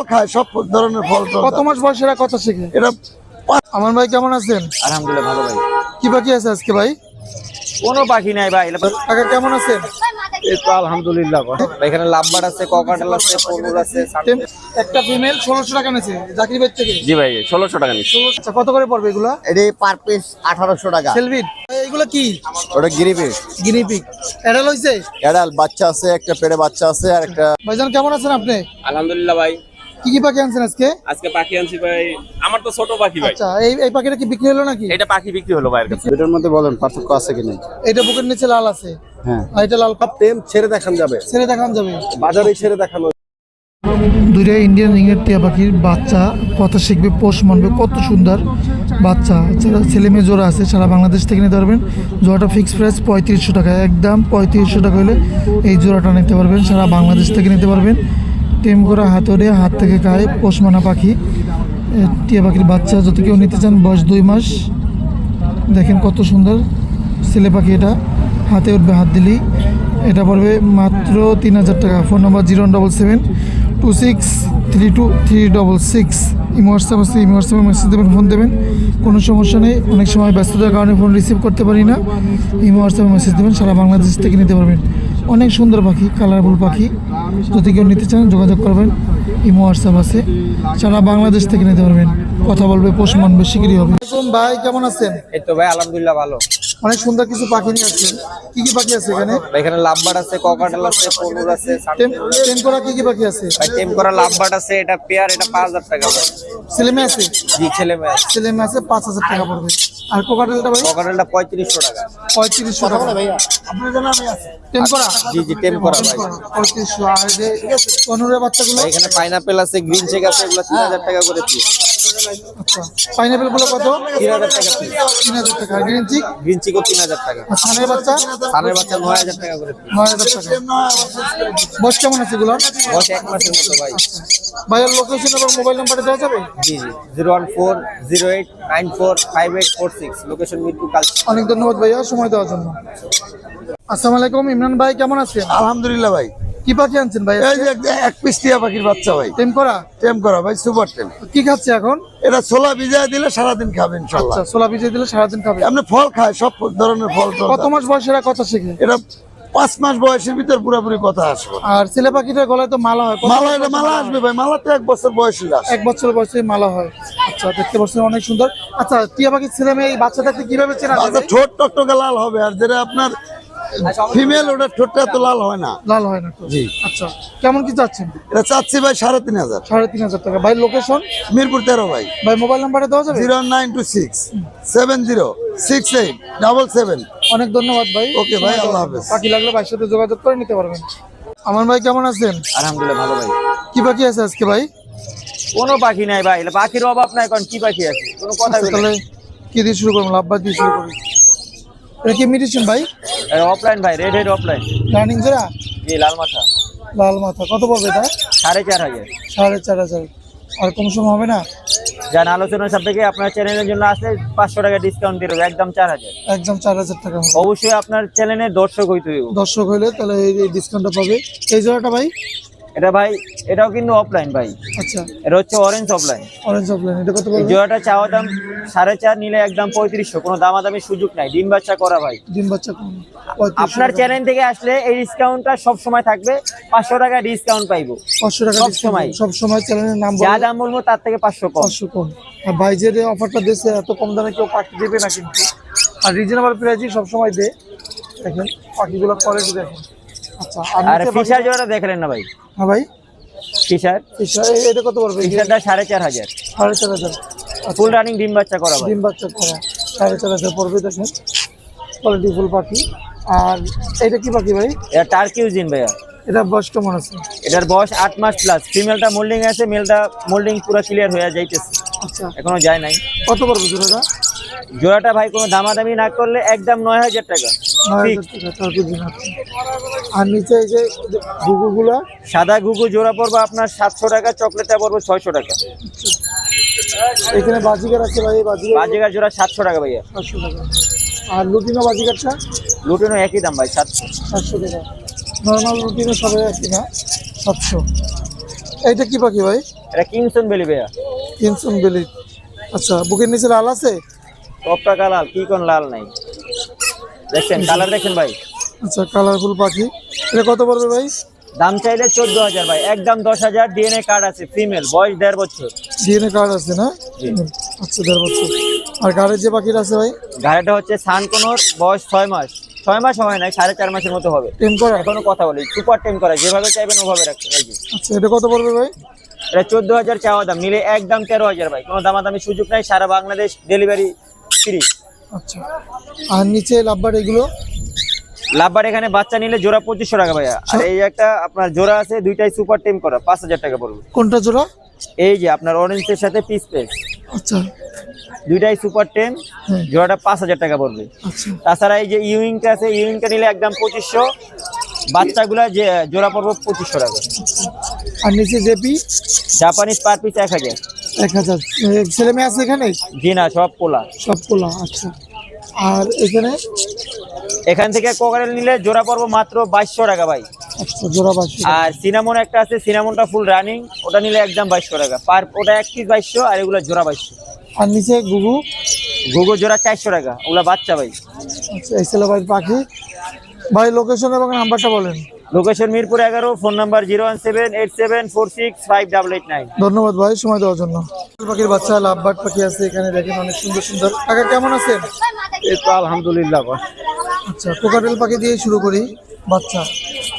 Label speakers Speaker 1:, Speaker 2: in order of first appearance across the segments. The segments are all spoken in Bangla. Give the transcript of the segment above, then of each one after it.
Speaker 1: ফল খায় সব ধরনের ফল
Speaker 2: কত মাস বয়স এরা কথা শিখে?
Speaker 1: এটা
Speaker 2: আমার ভাই কেমন আছেন?
Speaker 3: আলহামদুলিল্লাহ ভালো ভাই।
Speaker 2: কি পাখি আছে আজকে ভাই?
Speaker 3: কোনো পাখি নাই ভাই।
Speaker 2: কাকা কেমন আছেন?
Speaker 3: এই তো আলহামদুলিল্লাহ এখানে লাভবার আছে ককাটেল আছে পনুর আছে
Speaker 2: একটা ফিমেল ষোলোশো টাকা নিয়েছে জাকির ভাই থেকে?
Speaker 3: জি ভাই ষোলোশো টাকা
Speaker 2: আচ্ছা কত করে পড়বে এগুলা?
Speaker 1: এটি পার পিস আঠারোশো টাকা।
Speaker 2: সেলভিট এগুলা কি?
Speaker 1: ওটা
Speaker 2: এডাল হইছে?
Speaker 1: এডাল বাচ্চা আছে একটা পেড়ে বাচ্চা আছে আর একটা
Speaker 2: ভাইজান কেমন আছেন আপনি?
Speaker 4: আলহামদুলিল্লাহ ভাই।
Speaker 2: কি কি পাখি আনছেন আজকে?
Speaker 4: আজকে পাখি আনছি ভাই আমার তো ছোট পাখি ভাই।
Speaker 2: আচ্ছা এই এই পাখিটা কি বিক্রি হলো নাকি?
Speaker 4: এটা পাখি বিক্রি হলো ভাইয়ের কাছে।
Speaker 1: এটার মধ্যে বলেন পার্থক্য আছে কি নেই?
Speaker 2: এটা বুকের নিচে লাল আছে।
Speaker 1: হ্যাঁ।
Speaker 2: আর এটা লাল কাপ।
Speaker 1: টেম ছেড়ে দেখান যাবে।
Speaker 2: ছেড়ে দেখান যাবে।
Speaker 1: বাজারে ছেড়ে দেখানো।
Speaker 2: দূরে ইন্ডিয়ান টিয়া পাখির বাচ্চা কথা শিখবে পোষ মানবে কত সুন্দর বাচ্চা। যারা ছেলে মেয়ে জোড়া আছে সারা বাংলাদেশ থেকে নিতে পারবেন। জোড়াটা ফিক্স প্রাইস পঁয়ত্রিশশো টাকা একদম পঁয়ত্রিশশো টাকা হলে এই জোড়াটা নিতে পারবেন। সারা বাংলাদেশ থেকে নিতে পারবেন। টেম করা হাতড়ে হাত থেকে খায় পোষ মানা পাখি টিয়া পাখির বাচ্চা যদি কেউ নিতে চান বয়স দুই মাস। দেখেন কত সুন্দর ছেলে পাখি এটা। হাতে উঠবে হাত দিলেই। এটা পড়বে মাত্র তিন হাজার টাকা। Phone number zero double seven two six three two three double six. Imo WhatsApp আছে, ইমো হোয়াটসঅ্যাপে মেসেজ দেবেন, ফোন দেবেন। কোনো সমস্যা নেই। অনেক সময় ব্যস্ততার কারণে ফোন রিসিভ করতে পারি না। ইমো হোয়াটসঅ্যাপে মেসেজ দেবেন, সারা বাংলাদেশ থেকে নিতে পারবেন। অনেক সুন্দর পাখি কালারফুল পাখি। যদি কেউ নিতে চান, যোগাযোগ করবেন। ইমো হোয়াটসঅ্যাপ আছে। সারা বাংলাদেশ থেকে নিতে পারবেন। কথা বলবে পোষ মানবে শিগগিরই হবে। ভাই কেমন আছেন?
Speaker 3: এই তো ভাই আলহামদুলিল্লাহ ভালো।
Speaker 2: অনেক সুন্দর কিছু পাখি নিয়ে আসছেন। কি কি পাখি আছে এখানে?
Speaker 3: ভাই এখানে লাভবার আছে ককাটাল আছে পনুর আছে
Speaker 2: টেম টেম করা কি কি পাখি আছে?
Speaker 3: ভাই টেম করা লাভবার আছে এটা পেয়ার এটা পাঁচ হাজার টাকা ভাই।
Speaker 2: ছেলে মেয়ে আছে?
Speaker 3: জি ছেলে মেয়ে আছে।
Speaker 2: ছেলে মেয়ে আছে পাঁচ হাজার টাকা পড়বে। আর কোকাটেলটা ভাই?
Speaker 3: ককাটেলটা পঁয়ত্রিশশো টাকা।
Speaker 2: পঁয়ত্রিশশো টাকা। টেম করা
Speaker 3: জি জি টেম করা ভাই
Speaker 2: পঁয়ত্রিশশো আর যে পনেরো বাচ্চাগুলো?
Speaker 3: এখানে পাইনাপেল আছে গ্রিন চেক আছে এগুলো তিন হাজার টাকা করে পিস
Speaker 2: আচ্ছা পাইনাপেলগুলো কত?
Speaker 3: তিন হাজার টাকা। পিস
Speaker 2: তিন হাজার টাকা। গ্রিন চিক
Speaker 3: গ্রিন চিকও তিন হাজার টাকা
Speaker 2: সানের বাচ্চা?
Speaker 3: সানের বাচ্চা নয় হাজার টাকা করে
Speaker 2: নয় হাজার টাকা। বয়স কেমন আছে এগুলো
Speaker 3: বয়স এক মাসের মতো ভাই।
Speaker 2: ভাইয়ের লোকেশন এবং মোবাইল নাম্বারটা দেওয়া যাবে?
Speaker 3: জি জি। Zero one four zero eight nine four five eight four six. Location Mirpur Kalshi.
Speaker 2: অনেক ধন্যবাদ ভাইয়া সময় দেওয়ার জন্য। আসসালামু আলাইকুম ইমরান ভাই কেমন আছেন?
Speaker 1: আলহামদুলিল্লাহ ভাই।
Speaker 2: কি পাখি আনছেন ভাই
Speaker 1: এই যে এক- পিস টিয়া পাখির বাচ্চা ভাই।
Speaker 2: টেম করা?
Speaker 1: টেম করা ভাই সুপার টেম।
Speaker 2: কি খাচ্ছে এখন?
Speaker 1: এটা ছোলা ভিজায় দিলে সারাদিন খাবে ইনশাল্লাহ।
Speaker 2: আচ্ছা ছোলা ভিজিয়ে দিলে সারাদিন খাবে।
Speaker 1: আপনি ফল খায় সব ধরনের ফল
Speaker 2: কত মাস বয়স এরা কথা শিখে?
Speaker 1: এটা পাঁচ মাস বয়সের ভিতর পুরোপুরি কথা আসবে।
Speaker 2: আর ছেলে পাখিটার গলায় তো মালা হয়।
Speaker 1: মালা এটা মালা আসবে ভাই মালা তো এক বছর বয়সী
Speaker 2: এক বছর বয়সে মালা হয়। আচ্ছা দেখতে পাচ্ছেন অনেক সুন্দর। আচ্ছা টিয়া পাখির ছেলে মেয়ে এই বাচ্চা থাকতে কীভাবে চেনা যাবে?
Speaker 1: আচ্ছা ঠোঁট টকটকে লাল হবে আর যেটা আপনার ফিমেল ওটা ঠোঁটটা তো লাল হয় না।
Speaker 2: লাল হয় না
Speaker 1: জি।
Speaker 2: আচ্ছা কেমন কি চাচ্ছেন?
Speaker 1: এটা চাচ্ছি ভাই সাড়ে তিন হাজার।
Speaker 2: সাড়ে তিন হাজার টাকা। ভাই লোকেশন
Speaker 1: মিরপুর তেরো ভাই।
Speaker 2: ভাই মোবাইল নাম্বারটা দেওয়া যাবে?
Speaker 1: Zero nine two six seven zero six eight double seven.
Speaker 2: অনেক ধন্যবাদ ভাই।
Speaker 1: ওকে ভাই, আল্লাহ হাফেজ।
Speaker 2: বাকি লাগলে ভাইয়ের সাথে যোগাযোগ করে নিতে পারবেন। আমার ভাই কেমন আছেন?
Speaker 3: আলহামদুলিল্লাহ ভালো ভাই।
Speaker 2: কি পাখি আছে আজকে ভাই?
Speaker 3: কোনো পাখি নাই ভাই এটা পাখির অভাব নাই কারণ কি পাখি আছে? কোনো কথা
Speaker 2: তাহলে কি দিয়ে শুরু করব? লাভবা দিয়ে শুরু করি। এটা কি মেডিসিন ভাই
Speaker 3: অফলাইন ভাই রেড হেড অফলাইন
Speaker 2: রানিং জোড়া
Speaker 3: জি লাল মাথা।
Speaker 2: লাল মাথা। কত পড়বে এটা?
Speaker 3: সাড়ে চার হাজার
Speaker 2: সাড়ে চার হাজার। আর কম হবে না?
Speaker 3: যান আলোচনার সাপেক্ষে আপনার চ্যানেলের জন্য আসলে পাঁচশো টাকা ডিসকাউন্ট দিয়ে দেবো একদম চার হাজার।
Speaker 2: একদম চার হাজার টাকা
Speaker 3: অবশ্যই আপনার চ্যানেলে দর্শক হইতে
Speaker 2: দর্শক হইলে তাহলে এই ডিসকাউন্টটা পাবে। এই জোড়াটা ভাই?
Speaker 3: এটা ভাই এটাও কিন্তু অফলাইন ভাই।
Speaker 2: আচ্ছা।
Speaker 3: এটা হচ্ছে অরেঞ্জ অফলাইন
Speaker 2: অরেঞ্জ অফলাইন এটা কত পড়বে
Speaker 3: জোড়াটা চাওয়া দাম সাড়ে চার নিলে একদম পঁয়ত্রিশশো কোনো দামাদামি সুযোগ নাই। ডিম বাচ্চা করা ভাই।
Speaker 2: ডিম বাচ্চা
Speaker 3: আপনার চ্যানেল থেকে আসলে এই ডিসকাউন্টটা সব সময় থাকবে। পাঁচশো টাকা ডিসকাউন্ট পাইবো।
Speaker 2: পাঁচশো টাকা
Speaker 3: সব সময়।
Speaker 2: সব সময় চ্যানেলের নাম
Speaker 3: যা দাম বলব তার থেকে পাঁচশো কম।
Speaker 2: পাঁচশো কম। আর ভাই যে অফারটা দিচ্ছে এত কম দামে কেউ পাখি দেবে না কিন্তু। আর রিজনেবল প্রাইসই সবসময় দেয়। দেখেন পাখিগুলো কোয়ালিটি দেখেন। আর
Speaker 3: ফিশার জোড়াটা দেখলেন না ভাই?
Speaker 2: হ্যাঁ ভাই।
Speaker 3: ফিশার?
Speaker 2: এটা কত পড়বে?
Speaker 3: ফিশারটা সাড়ে চার হাজার।
Speaker 2: সাড়ে চার হাজার।
Speaker 3: ফুল রানিং ডিম বাচ্চা করা
Speaker 2: ডিম বাচ্চা করা। সাড়ে চার হাজার পড়বে দেখেন। কোয়ালিটি ফুল পাখি। আর এটা কি পাখি ভাই?
Speaker 3: এটা টার্কিউজিন ভাইয়া।
Speaker 2: এটা বয়স কেমন আছে?
Speaker 3: এটার বয়স আট মাস প্লাস ফিমেলটা মোল্ডিং আছে মেলটা মোল্ডিং পুরো ক্লিয়ার হয়ে যাইতেছে।
Speaker 2: আচ্ছা।
Speaker 3: এখনও যায় নাই।
Speaker 2: কত পড়বে জোড়াটা?
Speaker 3: জোড়াটা ভাই কোনো দামাদামি না করলে একদম নয় হাজার টাকা।
Speaker 2: নয়। আর নিচে এই যে গুগুগুলা
Speaker 3: সাদা ঘুঘু জোড়া পড়বে আপনার সাতশো টাকা চকলেটটা পড়বে ছয়শো টাকা।
Speaker 2: এখানে বাজিগার আছে ভাই এই বাজিগার
Speaker 3: বাজিগার জোড়া সাতশো টাকা ভাইয়া।
Speaker 2: সাতশো টাকা। আর লুটিনো বাজিগারটা?
Speaker 3: লুটেনও একই দাম ভাই সাতশো।
Speaker 2: সাতশো টাকা। নর্মাল রুটিনও সবাই আছে না? সাতশো। এইটা কি পাখি ভাই?
Speaker 3: এটা কিংসন বেলি ভাইয়া।
Speaker 2: কিনসন বেলি। আচ্ছা বুকের নিচে লাল আছে?
Speaker 3: টপটা কালার কি কোন লাল নাই। দেখছেন কালার দেখেন ভাই।
Speaker 2: আচ্ছা কালারফুল পাখি। এটা কত পড়বে ভাই?
Speaker 3: দাম চাইলে চোদ্দ হাজার ভাই। একদম দশ হাজার ডিএনএ কার্ড আছে ফিমেল বয়স দেড় বছর।
Speaker 2: ডিএনএ কার্ড আছে না? আচ্ছা দেড় বছর। আর গাড়ির যে পাখিটা আছে ভাই?
Speaker 3: গাড়িটা হচ্ছে সানকোনোর বয়স ছয় মাস। ছয় মাস হয় নাই সাড়ে চার মাসের মতো হবে।
Speaker 2: টেম করা?
Speaker 3: এখনও কথা বলি সুপার টেম করা যেভাবে চাইবেন ওভাবে এই যে
Speaker 2: আচ্ছা এটা কত পড়বে ভাই?
Speaker 3: এটা চোদ্দ হাজার চাওয়া দাম নিলে একদম তেরো হাজার ভাই। কোনো দামাদামি সুযোগ নাই সারা বাংলাদেশ ডেলিভারি ফ্রি
Speaker 2: আচ্ছা। আর নিচে লাভবার এগুলো?
Speaker 3: লাভবার এখানে বাচ্চা নিলে জোড়া পঁচিশশো টাকা ভাইয়া। আর এই একটা আপনার জোড়া আছে দুইটাই সুপার টিম করা পাঁচ হাজার টাকা পড়বে।
Speaker 2: কোনটা জোড়া?
Speaker 3: এই যে আপনার অরেঞ্জের সাথে পিস পেস
Speaker 2: আচ্ছা।
Speaker 3: দুইটাই সুপার টেন
Speaker 2: হ্যাঁ।
Speaker 3: জোড়াটা পাঁচ হাজার টাকা পড়বে।
Speaker 2: আচ্ছা।
Speaker 3: তাছাড়া এই যে ইউইংটা আছে ইউইংটা নিলে একদম পঁচিশশো। বাচ্চাগুলা যে জোড়া পড়ব পঁচিশশো টাকা।
Speaker 2: আর নিচে জেপি
Speaker 3: জাপানিজ পার পিস এক হাজার।
Speaker 2: এক হাজার। ছেলে মেয়ে আছে এখানে?
Speaker 3: জি না সব পোলা।
Speaker 2: সব পোলা আচ্ছা। আর এখানে?
Speaker 3: এখান থেকে কোকারেল নিলে জোড়া পড়ব মাত্র বাইশশো টাকা ভাই।
Speaker 2: আচ্ছা জোড়া
Speaker 3: আর সিনামন একটা আছে সিনামনটা ফুল রানিং ওটা নিলে একদম বাইশশো টাকা। পার ওটা এক পিস বাইশশো আর এগুলো জোড়া বাইশশো।
Speaker 2: আর নিচে গুগু
Speaker 3: ঘুঘু জোড়া চারশো টাকা। ওগুলা বাচ্চা ভাই।
Speaker 2: আচ্ছা এই ছেলে ভাই পাখি? ভাই লোকেশন এবং নাম্বারটা বলেন।
Speaker 3: লোকেশন মিরপুর এগারো phone number zero one seven eight seven four six five double eight nine
Speaker 2: ধন্যবাদ ভাই সময় দেওয়ার জন্য। পাখির বাচ্চা লাভবার্ড পাখি আছে এখানে দেখেন অনেক সুন্দর সুন্দর। কাকা কেমন আছেন?
Speaker 1: এই তো আলহামদুলিল্লাহ
Speaker 2: আচ্ছা কোকাটেল পাখি দিয়ে শুরু করি বাচ্চা।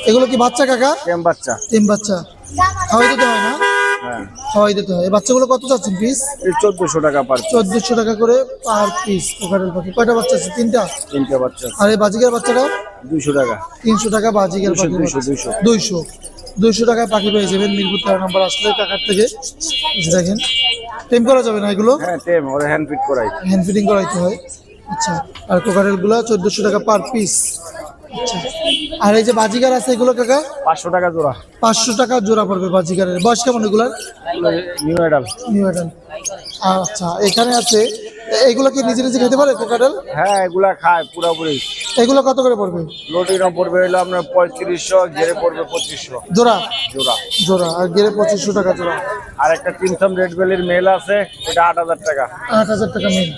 Speaker 2: এগুলো কি বাচ্চা কাকা?
Speaker 1: কেম বাচ্চা।
Speaker 2: তিন বাচ্চা। খাওয়াই দিতে হয় না? খাওয়াই দিতে হয়। এই বাচ্চাগুলো কত চাচ্ছেন পিস
Speaker 1: চোদ্দশো টাকা পার
Speaker 2: চোদ্দশো টাকা করে পার পিস কোকাটেল পাখি। কয়টা বাচ্চা আছে? তিনটা?
Speaker 1: তিনটা বাচ্চা
Speaker 2: আর এই বাজিকার বাচ্চাটা
Speaker 1: দুইশো টাকা।
Speaker 2: তিনশো টাকা বাজিকার পাখি
Speaker 1: দুইশো, দুইশো।
Speaker 2: দুইশো। টাকায় পাখি পেয়ে যাবেন মিরপুর তেরো নম্বর আসলে কাকার থেকে। দেখেন। টেম করা যাবে না এগুলো?
Speaker 1: হ্যাঁ টেম ওরা হ্যান্ড ফিট করাই।
Speaker 2: হ্যান্ড ফিটিং করাইতে হয়। আচ্ছা আর কোকারেলগুলো চোদ্দশো টাকা পার পিস আর এই যে বাজিগার আছে এগুলো কাকা?
Speaker 1: পাঁচশো টাকা জোড়া।
Speaker 2: পাঁচশো টাকা জোড়া পড়বে বাজিগারের। বয়স কেমন এগুলার?
Speaker 1: নিউ অ্যাডাল
Speaker 2: নিউ অ্যাডাল আচ্ছা এখানে আছে এগুলো কি নিজে নিজে খেতে পারে কোকারেল
Speaker 1: হ্যাঁ এগুলা খায় পুরোপুরি।
Speaker 2: এগুলো কত করে পড়বে?
Speaker 1: লোডিনো পড়বে হলো আপনার পঁয়ত্রিশশো গেড়ে পড়বে পঁচিশশো।
Speaker 2: জোড়া?
Speaker 1: জোড়া।
Speaker 2: জোড়া আর গেলে পঁচিশশো টাকা জোড়া।
Speaker 1: আর একটা তিনসম রেড বেলির মেল আছে এটা আট হাজার টাকা।
Speaker 2: আট হাজার টাকা মেন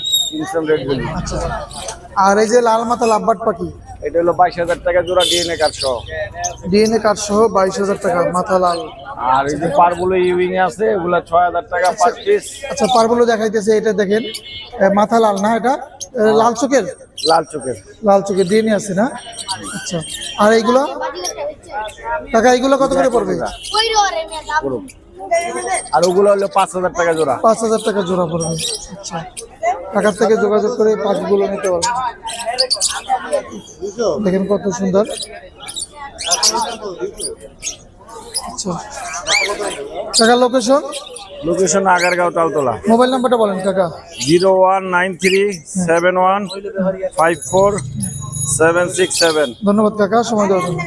Speaker 1: রেড বেলি।
Speaker 2: আচ্ছা আর এই যে লাল মাথা লাভবাট পাখি?
Speaker 1: এটা হলো বাইশ হাজার টাকা জোড়া ডিএনএ কার্ড সহ।
Speaker 2: ডিএনএ কার্ড সহ বাইশ হাজার টাকা মাথা লাল।
Speaker 1: আর এই যে পারগুলো ইউইং আছে এগুলা ছয় হাজার টাকা পার পিস।
Speaker 2: আচ্ছা পারগুলো দেখাইতেছে এটা দেখেন। মাথা লাল না এটা? লাল চোখের?
Speaker 1: লাল চোখের।
Speaker 2: লাল চোখের ডিএনএ আছে না? আচ্ছা। আর এইগুলো? কাকা এইগুলো কত করে পড়বে?
Speaker 1: আর ওগুলো হলো পাঁচ হাজার টাকা জোড়া।
Speaker 2: পাঁচ হাজার টাকা জোড়া পড়বে। আচ্ছা। কাকার থেকে যোগাযোগ করে পাখিগুলো নিতে পারবে দেখেন কত সুন্দর। কাকার location
Speaker 1: location Agargaon Taltola.
Speaker 2: Mobile নাম্বারটা বলেন কাকা।
Speaker 1: Zero one nine three seven one five four seven six seven.
Speaker 2: ধন্যবাদ কাকা। সময় দেওয়ার জন্য।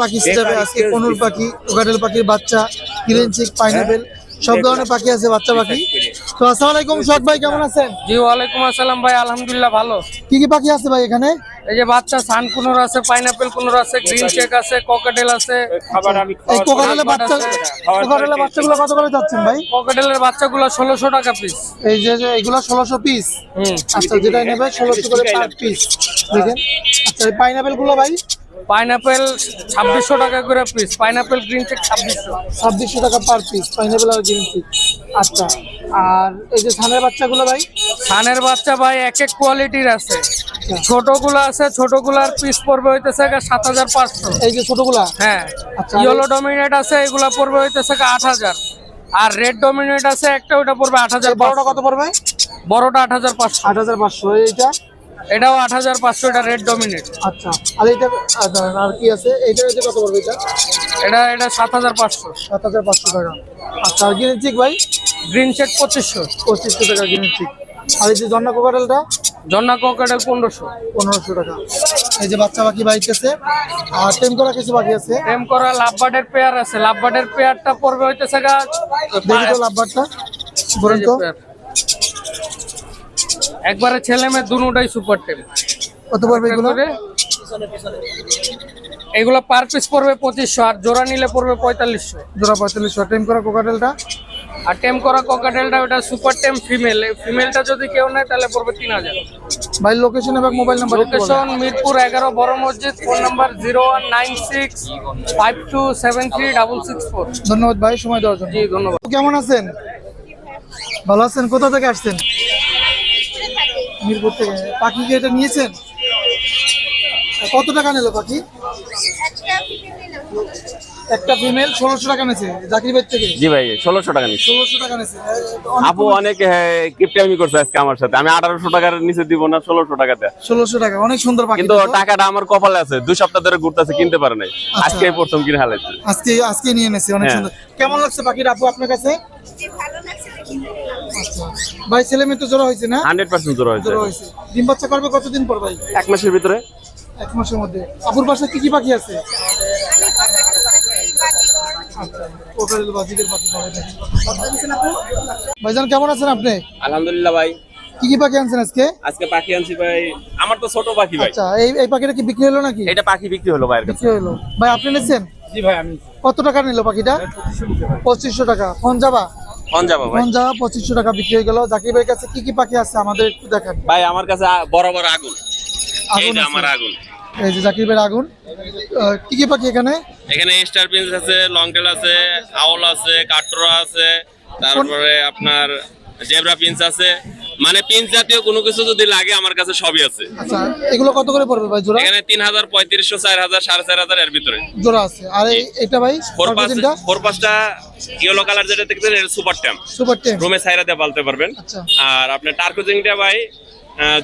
Speaker 2: পাখি হিসাবে আজকে কনুর পাখি ওগাডেল পাখির বাচ্চা কিরেন চিক পাইনাপেল সব ধরনের পাখি আছে বাচ্চা পাখি। তো আসসালামু আলাইকুম শখ ভাই কেমন আছেন?
Speaker 5: জি ওয়ালাইকুম আসসালাম ভাই আলহামদুলিল্লাহ ভালো।
Speaker 2: কি কি পাখি আছে ভাই এখানে?
Speaker 5: এই যে বাচ্চা সান কুনোর আছে পাইনাপেল কুনোর আছে গ্রিন চেক আছে ককাটেল আছে।
Speaker 1: খাবার আমি
Speaker 2: এই কোকারেলের বাচ্চা কোকারেলের বাচ্চাগুলো কত করে যাচ্ছেন ভাই?
Speaker 5: ককাটেলের বাচ্চাগুলো ষোলোশো টাকা পিস
Speaker 2: এই যে যে এগুলো ষোলোশো পিস
Speaker 5: হুম।
Speaker 2: আচ্ছা যেটা নেবে ষোলোশো করে পার পিস দেখেন। আচ্ছা এই পাইনাপেলগুলো ভাই?
Speaker 5: পাইনাপেল ছাব্বিশশো টাকা করে পিস পাইনাপেল গ্রিন চেক ছাব্বিশশো।
Speaker 2: ছাব্বিশশো টাকা পার পিস পাইনাপেল আর গ্রিন টি আচ্ছা আর এই যে ধানের বাচ্চাগুলো ভাই?
Speaker 5: সানের বাচ্চা ভাই এক এক কোয়ালিটির আছে। ছোটগুলো আছে ছোটগুলার পিস পড়বে হইতেছে সাত হাজার পাঁচশো।
Speaker 2: এই যে ছোটগুলা?
Speaker 5: হ্যাঁ।
Speaker 2: আচ্ছা।
Speaker 5: ইয়েলো ডমিনেট আছে এগুলা পড়বে হইতেছে আট হাজার। আর রেড ডমিনেট আছে একটা ওটা পড়বে আট হাজার
Speaker 2: বড়টা কত পড়বে?
Speaker 5: বড়টা আট হাজার পাঁচশো।
Speaker 2: আট হাজার পাঁচশো এইটা?
Speaker 5: এটাও আট হাজার পাঁচশো এটা রেড ডমিনেট।
Speaker 2: আচ্ছা আর এইটা আহ, আর কি আছে? এইটা এইটা কত পড়বে এটা?
Speaker 5: এটা এটা সাত হাজার পাঁচশো।
Speaker 2: সাত হাজার পাঁচশো টাকা। আচ্ছা আর গ্রিন চিক ভাই?
Speaker 5: গ্রিন চেক পঁচিশশো।
Speaker 2: পঁচিশশো টাকা গ্রিন চিক আর এই যে জন্না কোকারেলটা
Speaker 5: জন্না কোকাটেল পনেরোশো।
Speaker 2: পনেরোশো টাকা। এই যে বাচ্চা বাকি বাইক আছে আর টেম করা কিছু বাকি আছে?
Speaker 5: এম করা লাভবার্ডের পেয়ার আছে। লাভবার্ডের পেয়ারটা পড়বে হইতেছে গা
Speaker 2: দেখি তো লাভবারটা বলুন তো।
Speaker 5: একবারে ছেলে মেয়ে দুটাই সুপার টেম
Speaker 2: কত পড়বে এগুলো?
Speaker 5: এগুলো পার পিস পড়বে পঁচিশশো আর জোড়া নিলে পড়বে পঁয়তাল্লিশশো।
Speaker 2: জোড়া পঁয়তাল্লিশশো। টেম করা কোকাটেলটা
Speaker 5: আর টেম করা ককাটেলটা ওটা সুপার টেম ফিমেল ফিমেলটা যদি কেউ নেয় তাহলে পড়বে তিন হাজার।
Speaker 2: ভাই লোকেশন এবং মোবাইল নাম্বার
Speaker 5: লোকেশন মিরপুর এগারো বড় মসজিদ phone number zero one nine six five two seven three double six four
Speaker 2: ধন্যবাদ ভাই সময় দেওয়ার জন্য।
Speaker 5: জি ধন্যবাদ।
Speaker 2: কেমন আছেন? ভালো আছেন? কোথা থেকে আসছেন? মিরপুর থেকে। পাখি কি এটা নিয়েছেন? কত টাকা নিল পাখি? একটা ফিমেল ষোলোশো টাকা নিয়েছে জাকির ভাই থেকে?
Speaker 4: জি ভাই ষোলোশো টাকা
Speaker 2: ষোলোশো টাকা নিয়েছে।
Speaker 4: আপু অনেক কিপটামি করছে আজকে আমার সাথে। আমি আঠারোশো টাকার নিচে দিব না ষোলোশো টাকাতে।
Speaker 2: ষোলোশো টাকা অনেক সুন্দর পাখি
Speaker 4: কিন্তু টাকাটা আমার কপালে আছে দুই সপ্তাহ ধরে ঘুরতেছে কিনতে পারে নাই।
Speaker 2: আচ্ছা।
Speaker 4: আজকে প্রথম কিনে হালাইছে।
Speaker 2: আজকে আজকে নিয়ে এনেছি অনেক
Speaker 4: হ্যাঁ।
Speaker 2: সুন্দর। কেমন লাগছে পাখির আপু আপনার কাছে? ভাই ছেলে মেয়ে তো জোড়া হয়েছে না?
Speaker 4: হান্ড্রেড পার্সেন্ট জোর হয়েছে।
Speaker 2: জোড়া হয়েছে। ডিম বাচ্চা করবে কতদিন পর ভাই?
Speaker 4: এক মাসের ভিতরে।
Speaker 2: এক মাসের মধ্যে। আপুর বাসায় কি কি পাখি আছে। ভাইজান কেমন আছেন আপনি?
Speaker 4: আলহামদুলিল্লাহ ভাই।
Speaker 2: কি কি পাখি আনছেন আজকে?
Speaker 4: আজকে পাখি আনছি ভাই আমার তো ছোট পাখি ভাই।
Speaker 2: আচ্ছা এই এই পাখিটা কি বিক্রি হলো নাকি?
Speaker 4: এটা পাখি বিক্রি হলো ভাইয়ের কাছে।
Speaker 2: বিক্রি হলো। ভাই আপনি নিচ্ছেন?
Speaker 5: জি ভাই আমি
Speaker 2: কত টাকা নিল পাখিটা? পঁচিশশো টাকা। ফোন যাবা পঁচিশশো টাকা বিক্রি হয়ে গেল। জাকির ভাইয়ের কাছে কি কি পাখি আছে আমাদের একটু দেখান।
Speaker 4: ভাই আমার কাছে বড় বড় আগুন।
Speaker 2: আগুন
Speaker 4: আমার আগুন।
Speaker 2: এই যে জাকির ভাইয়ের আগুন। কি কি পাখি এখানে?
Speaker 4: এখানে স্টার প্রিন্স আছে লং টেল আছে আউল আছে কাটরা আছে তারপরে আপনার জেব্রা প্রিন্স আছে মানে পিন জাতীয় কোনো কিছু যদি লাগে আমার কাছে সবই আছে।
Speaker 2: আচ্ছা এগুলো কত করে পড়বে ভাই জোড়া?
Speaker 4: এখানে তিন হাজার পঁয়ত্রিশশো চার হাজার সাড়ে চার হাজার এর ভিতরে।
Speaker 2: জোড়া আছে। আর এটা ভাই
Speaker 4: ফোর পাঁচ ফোর পাঁচটা ইয়েলো কালার যেটা দেখছেন এটা সুপার ট্যাম্প
Speaker 2: সুপার ট্যাম্প
Speaker 4: রুমে সাইরা দিয়ে পালতে পারবেন।
Speaker 2: আচ্ছা।
Speaker 4: আর আপনার টার্কোজিংটা ভাই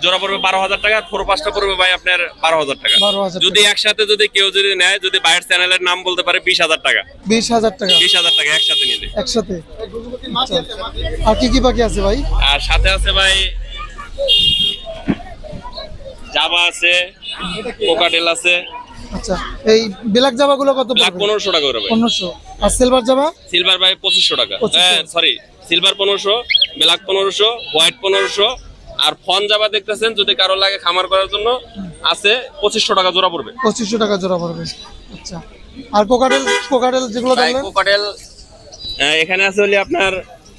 Speaker 4: জোড়া পড়বে বারো হাজার টাকা ফোর পাঁচটা পড়বে ভাই আপনার বারো হাজার টাকা। যদি একসাথে যদি কেউ যদি নেয় যদি বাইরের চ্যানেলের নাম বলতে পারে বিশ হাজার টাকা।
Speaker 2: বিশ হাজার টাকা।
Speaker 4: বিশ হাজার টাকা একসাথে নিলে
Speaker 2: একসাথে। আর কি কি পাখি আছে ভাই?
Speaker 4: আর সাথে আছে ভাই জাবা আছে কোকাটেল আছে।
Speaker 2: আচ্ছা এই ব্ল্যাক জামা গুলো কত
Speaker 4: ব্ল্যাক
Speaker 2: পড়বে
Speaker 4: পনেরোশো টাকা করে ভাই।
Speaker 2: আর সিলভার জামা
Speaker 4: সিলভার ভাই পঁচিশশো টাকা।
Speaker 2: 2500
Speaker 4: সরি সিলভার পনেরোশো ব্ল্যাক পনেরোশো হোয়াইট পনেরোশো আর ফন জাবা দেখতেছেন যদি কারও লাগে খামার করার জন্য আছে পঁচিশশো টাকা জোড়া পড়বে।
Speaker 2: পঁচিশশো টাকা জোড়া পড়বে। আচ্ছা। আর কোকাটেল কোকাটেল যেগুলো
Speaker 4: কোকাটেল এখানে আছে হলে আপনার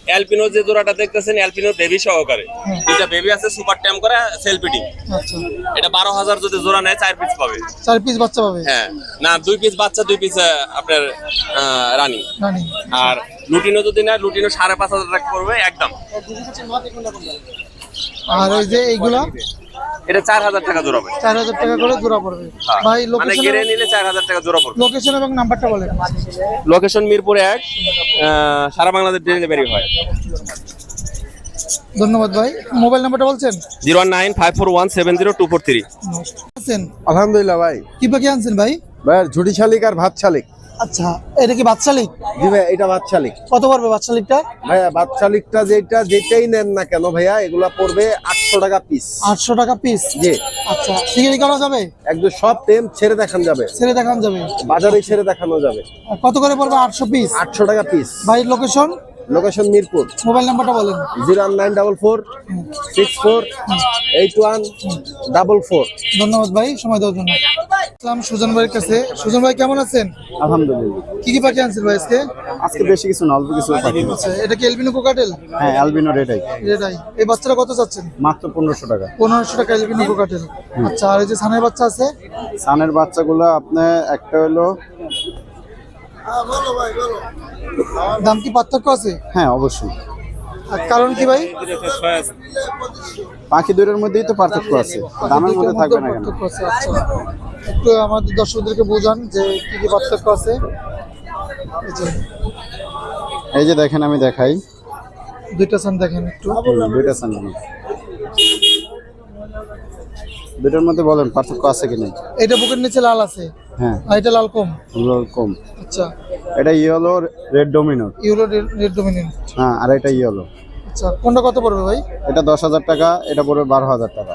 Speaker 4: অ্যালপিনো যে জোড়াটা দেখতেছেন অ্যালপিনো বেবি সহকারে।
Speaker 2: হুম।
Speaker 4: দুইটা বেবি আছে সুপার ট্যাম করা সেল পিটিং
Speaker 2: আচ্ছা।
Speaker 4: এটা বারো হাজার যদি জোড়া নেয় চার পিস পাবে।
Speaker 2: চার পিস বাচ্চা পাবে?
Speaker 4: হ্যাঁ। না দুই পিস বাচ্চা দুই পিস আপনার রানি।
Speaker 2: রানি।
Speaker 4: আর লুটিনো যদি নেয় লুটিনো সাড়ে পাঁচ হাজার টাকা পড়বে একদম।
Speaker 2: আর ওই যে এইগুলা?
Speaker 4: এটা চার হাজার টাকা জোড়া পড়বে।
Speaker 2: চার হাজার টাকা করে জোড়া পড়বে। ভাই
Speaker 4: মানে
Speaker 2: লোকেশন
Speaker 4: গেড়ে নিলে চার হাজার টাকা জোড়া পড়বে।
Speaker 2: লোকেশন এবং নাম্বারটা বলেন
Speaker 4: লোকেশন মিরপুর এক সারা বাংলাদেশ ডেলিভারি হয়।
Speaker 2: ধন্যবাদ ভাই। মোবাইল নাম্বারটা বলছেন?
Speaker 4: Zero nine five four one seven zero two four three
Speaker 2: আছেন
Speaker 6: আলহামদুলিল্লাহ ভাই
Speaker 2: কি পাখি আনছেন ভাই
Speaker 6: ভাই ঝুটি শালিক আর ভাত শালিক
Speaker 2: আচ্ছা এটা কি বাচ্চালিক
Speaker 6: জি ভাই এটা বাচ্চালিক
Speaker 2: কত পড়বে বাচ্চালিকটা
Speaker 6: ভাইয়া বাচ্চালিকটা যেটা যেটাই নেন না কেন ভাইয়া এগুলা পড়বে আটশো টাকা পিস
Speaker 2: আটশো টাকা পিস
Speaker 6: জি।
Speaker 2: আচ্ছা সিগারি করা যাবে?
Speaker 6: একদম সব টেম ছেড়ে দেখান যাবে।
Speaker 2: ছেড়ে দেখান যাবে।
Speaker 6: বাজারে ছেড়ে দেখানো যাবে।
Speaker 2: কত করে পড়বে আটশো পিস
Speaker 6: আটশো টাকা পিস
Speaker 2: ভাই লোকেশন
Speaker 6: লোকেশন মিরপুর
Speaker 2: মোবাইল নাম্বারটা বলেন।
Speaker 6: Zero nine double four six four eight one double four
Speaker 2: ধন্যবাদ ভাই সময় দেওয়ার জন্য। আসসালাম সুজন ভাইয়ের কাছে। সুজন ভাই কেমন আছেন?
Speaker 7: আলহামদুলিল্লাহ।
Speaker 2: কি কি পাখি আনছেন ভাই আজকে?
Speaker 7: আজকে বেশি কিছু না অল্প কিছু পাখি।
Speaker 2: আচ্ছা এটা কি এলবিনো কোকাটেল
Speaker 7: হ্যাঁ অ্যালবিনো রেটাই
Speaker 2: এটাই এই বাচ্চাটা কত চাচ্ছেন?
Speaker 7: মাত্র পনেরোশো টাকা।
Speaker 2: পনেরোশো টাকা এলবিনো কোকাটেল আচ্ছা আর এই যে সানের বাচ্চা আছে?
Speaker 7: সানের বাচ্চাগুলো আপনার একটা হলো
Speaker 2: দাম কি পার্থক্য আছে?
Speaker 7: হ্যাঁ অবশ্যই।
Speaker 2: আর কারণ কি ভাই?
Speaker 7: পাখি দুটোর মধ্যেই তো পার্থক্য আছে। দামের মধ্যে থাকবে না কেন?
Speaker 2: পার্থক্য আছে আচ্ছা। একটু আমাদের দর্শকদেরকে বোঝান যে কি কি পার্থক্য আছে। এই যে
Speaker 7: দেখেন আমি দেখাই।
Speaker 2: দুইটা সান দেখেন একটু।
Speaker 7: দুইটা সান দুটোর মধ্যে বলেন পার্থক্য আছে কি নেই?
Speaker 2: এটা বুকের নিচে লাল আছে।
Speaker 7: হ্যাঁ।
Speaker 2: আর এটা লাল কম।
Speaker 7: লাল কম।
Speaker 2: আচ্ছা।
Speaker 7: এটা ইয়েলো রেড ডোমিনোর
Speaker 2: ইউরো রেড ডোমিনেন্ট
Speaker 7: হ্যাঁ আর এটা ইয়েলো।
Speaker 2: আচ্ছা কোনটা কত পড়বে ভাই?
Speaker 7: এটা দশ হাজার টাকা এটা পড়বে বারো হাজার টাকা।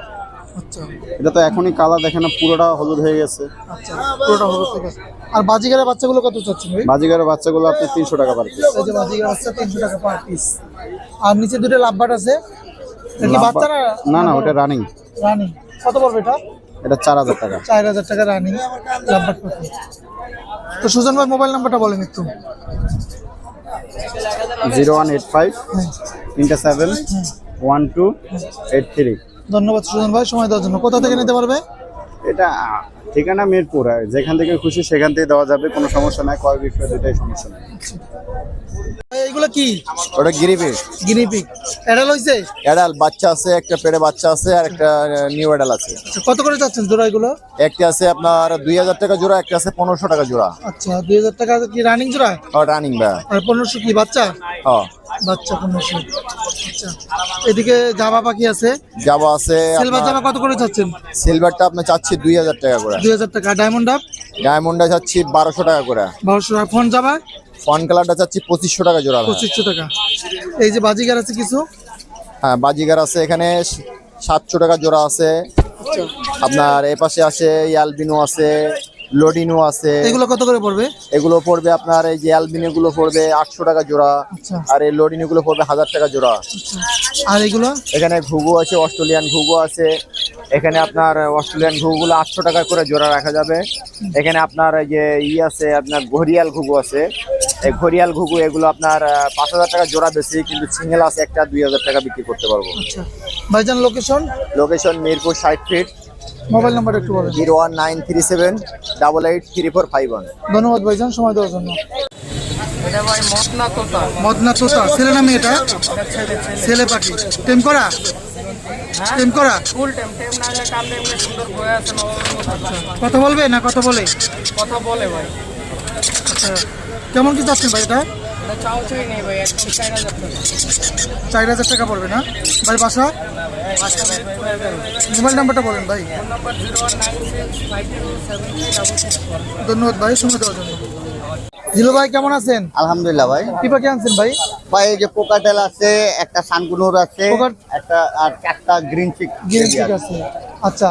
Speaker 2: আচ্ছা।
Speaker 7: এটা তো এখনই কালার দেখে না পুরোটা হলুদ হয়ে গেছে।
Speaker 2: আচ্ছা পুরোটা হবে ঠিক আছে আর বাজিগারের বাচ্চাগুলো কত চাচ্ছেন ভাই?
Speaker 7: বাজিগারের বাচ্চাগুলো আপনি তিনশো টাকা পার পিস
Speaker 2: এই যে বাজিগার বাচ্চা তিনশো টাকা পার পিস আর নিচে দুটো লাভবাট আছে। এটা কি বাচ্চা না
Speaker 7: না ওটা রানিং
Speaker 2: রানি কত পড়বে এটা?
Speaker 7: এটা চার হাজার টাকা।
Speaker 2: চার হাজার টাকা রানিং লাভবাট পাখি তো সুজন ভাই মোবাইল নাম্বারটা বলেন একটু।
Speaker 7: জিরো ওয়ান এইট ফাইভ তিনটা seven one two eight three
Speaker 2: ধন্যবাদ সুজন ভাই সময় দেওয়ার জন্য। কোথা থেকে নিতে পারবে?
Speaker 7: এটা ঠিকানা মিরপুর। যেখান থেকে খুশি সেখান থেকে দেওয়া যাবে কোনো সমস্যা নাই। কয় বিষয় দুটাই সমস্যা নাই।
Speaker 2: ভাই, এগুলো কি?
Speaker 8: ওটা গিরিপি।
Speaker 2: গিনিপিক অ্যাডাল হয়েছে
Speaker 8: অ্যাডাল বাচ্চা আছে একটা পেটে বাচ্চা আছে আর একটা নিউ অ্যাডাল আছে।
Speaker 2: আচ্ছা কত করে যাচ্ছেন জোড়া এগুলো?
Speaker 8: একটা আছে আপনার দুই হাজার টাকা জোড়া একটা আছে পনেরোশো টাকা জোড়া।
Speaker 2: আচ্ছা দুই হাজার টাকা কি রানিং জোড়া?
Speaker 8: রানিং ব্যা
Speaker 2: আর পনেরোশো কি বাচ্চা?
Speaker 8: হ্যাঁ।
Speaker 2: বাচ্চা পনেরোশো। আচ্ছা এদিকে জামা পাখি আছে।
Speaker 8: জাবা আছে
Speaker 2: সিলভার জামা কত করে চাচ্ছেন?
Speaker 8: সিলভারটা আপনি চাচ্ছি দুই হাজার টাকা করে।
Speaker 2: দুই হাজার টাকা। ডায়মন্ড আপ
Speaker 8: ডায়মন্ডটা চাচ্ছি বারোশো টাকা করে।
Speaker 2: বারোশো টাকা। ফোন জামা
Speaker 8: ফন কালারটা চাচ্ছি পঁচিশশো টাকা জোড়া
Speaker 2: পঁচিশশো টাকা। এই যে বাজিগার আছে কিছু?
Speaker 8: হ্যাঁ বাজিগার আছে এখানে সাতশো টাকা জোড়া আছে। আপনার এ পাশে আছে অ্যালবিনো আছে লোডিনো আছে।
Speaker 2: এগুলো কত করে পড়বে?
Speaker 8: এগুলো পড়বে আপনার এই যে অ্যালবিনো গুলো পড়বে আটশো টাকা জোড়া।
Speaker 2: আচ্ছা।
Speaker 8: আর এই লোডিনো গুলো পড়বে হাজার টাকা জোড়া।
Speaker 2: আর এগুলো?
Speaker 8: এখানে ঘুঘু আছে অস্ট্রেলিয়ান ঘুঘু আছে। এখানে আপনার অস্ট্রেলিয়ান ঘুঘুগুলো আটশো টাকা করে জোড়া রাখা যাবে। এখানে আপনার এই যে ই আছে আপনার ঘড়িয়াল ঘুঘু আছে। ঘড়িয়াল ঘুঘু এগুলো আপনার পাঁচ হাজার টাকা জোড়া বেশি কিন্তু সিঙ্গেল আছে একটা দুই হাজার টাকা বিক্রি করতে পারব।
Speaker 2: আচ্ছা। ভাইজান লোকেশন
Speaker 8: লোকেশন মিরপুর ষাট ফিট
Speaker 2: মোবাইল নাম্বার একটু বলেন।
Speaker 8: Zero one nine three seven double eight three four five one.
Speaker 2: ধন্যবাদ ভাইজান সময় দেওয়ার জন্য। মদনা তোতা। ছেলে না মেয়েটা ছেলে পাখি। টেম করা? টেম করা?
Speaker 5: ফুল টাইম টাইম না মতো
Speaker 2: কথা বলবে না কথা বলে?
Speaker 5: কথা বলে ভাই।
Speaker 2: আচ্ছা কেমন কি যাচ্ছেন ভাই এটা?
Speaker 5: চার হাজার টাকা
Speaker 2: পড়বে না? ভাই বাসা? মোবাইল নাম্বারটা বলেন ভাই। ধন্যবাদ ভাই সময় দেওয়ার জন্য। জিলু ভাই কেমন আছেন?
Speaker 6: আলহামদুলিল্লাহ ভাই।
Speaker 2: কি পাখি আনছেন ভাই?
Speaker 6: ভাই এই যে পোকাটেল আছে একটা সানকুনুর আছে একটা আর চারটা গ্রিন চিক
Speaker 2: গিয়ে ঠিক আছে। আচ্ছা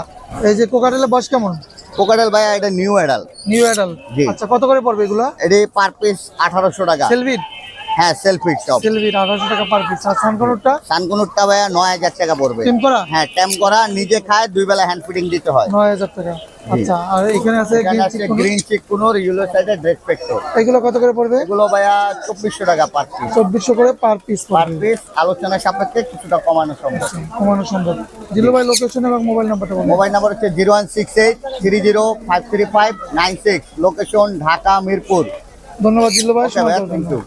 Speaker 2: এই যে কোকাটেলের বয়স কেমন?
Speaker 6: পোকাটেল ভাই এটা নিউ অ্যাডাল
Speaker 2: নিউ অ্যাডাল
Speaker 6: জি।
Speaker 2: আচ্ছা কত করে পড়বে এগুলো?
Speaker 6: এটি পার পিস আঠারোশো টাকা।
Speaker 2: সেলভির
Speaker 6: হ্যাঁ সেলফি টপ
Speaker 2: সেলভির আঠারোশো টাকা পার পিস আর সানকোনরটা?
Speaker 6: সানকুনুরটা ভাইয়া নয় হাজার টাকা পড়বে।
Speaker 2: টিম করা?
Speaker 6: হ্যাঁ ট্যাম করা নিজে খায় দুই বেলা হ্যান্ড ফিটিং দিতে হয়।
Speaker 2: নয় হাজার টাকা। আচ্ছা আর এখানে আছে।
Speaker 6: গ্রিন চিক কুনুর ইউলো সাইডে ড্রেস পেক্টো
Speaker 2: এগুলো কত করে পড়বে?
Speaker 6: এগুলো ভাইয়া চব্বিশশো টাকা পার পিস
Speaker 2: চব্বিশশো করে পার পিস
Speaker 6: পার পিস আলোচনা সাপেক্ষে কিছুটা কমানো সম্ভব।
Speaker 2: কমানো সম্ভব। জিলু ভাই লোকেশন এবং মোবাইল নাম্বারটা বলুন।
Speaker 6: মোবাইল নাম্বার হচ্ছে zero one six eight three zero five three five nine six. Location Dhaka Mirpur.
Speaker 2: ধন্যবাদ জিল্লু ভাই
Speaker 6: Okay,
Speaker 2: সময়